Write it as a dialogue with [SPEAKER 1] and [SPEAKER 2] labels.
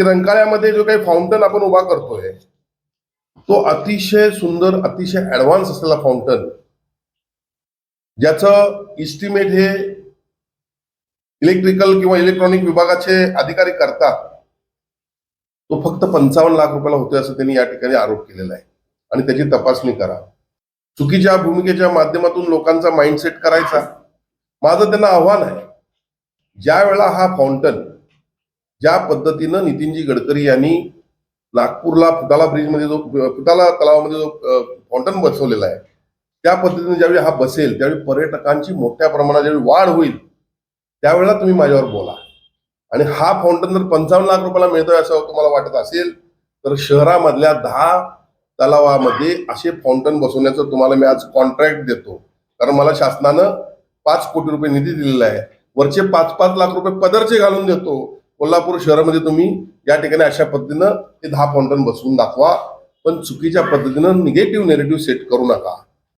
[SPEAKER 1] की रंकाळ्यामध्ये जो काही फाउंटन आपण उभा करतोय तो अतिशय सुंदर अतिशय ऍडव्हान्स असलेला फाउंटन ज्याचं इस्टिमेट हे इलेक्ट्रिकल किंवा इलेक्ट्रॉनिक विभागाचे अधिकारी करतात तो फक्त पंचावन्न लाख रुपयाला होतोय असं त्यांनी या ठिकाणी आरोप केलेला आहे. आणि त्याची तपासणी करा. चुकीच्या भूमिकेच्या माध्यमातून लोकांचा माइंडसेट करायचा. माझं त्यांना आव्हान आहे ज्या वेळेला हा फाउंटन ज्या पद्धतीनं नितीनजी गडकरी यांनी नागपूरला फुटाला ब्रिजमध्ये जो फुटाला तलावामध्ये जो फाउंटन बसवलेला आहे त्या पद्धतीने ज्यावेळी हा बसेल त्यावेळी पर्यटकांची मोठ्या प्रमाणात ज्यावेळी वाढ होईल त्यावेळेला तुम्ही माझ्यावर बोला. आणि हा फाउंटन जर पंचावन्न लाख रुपयाला मिळतोय असं तुम्हाला वाटत असेल तर शहरामधल्या दहा तलावामध्ये असे फाउंटन बसवण्याचं तुम्हाला मी आज कॉन्ट्रॅक्ट देतो. कारण मला शासनानं पाच कोटी रुपये निधी दिलेला आहे. वरचे पाच पाच लाख रुपये पदरचे घालून देतो. कोल्हापूर शहरामध्ये तुम्ही या ठिकाणी अशा पद्धतीनं ते दहा फाउंटन बसवून दाखवा. पण चुकीच्या पद्धतीनं निगेटिव्ह नेरेटिव्ह सेट करू नका.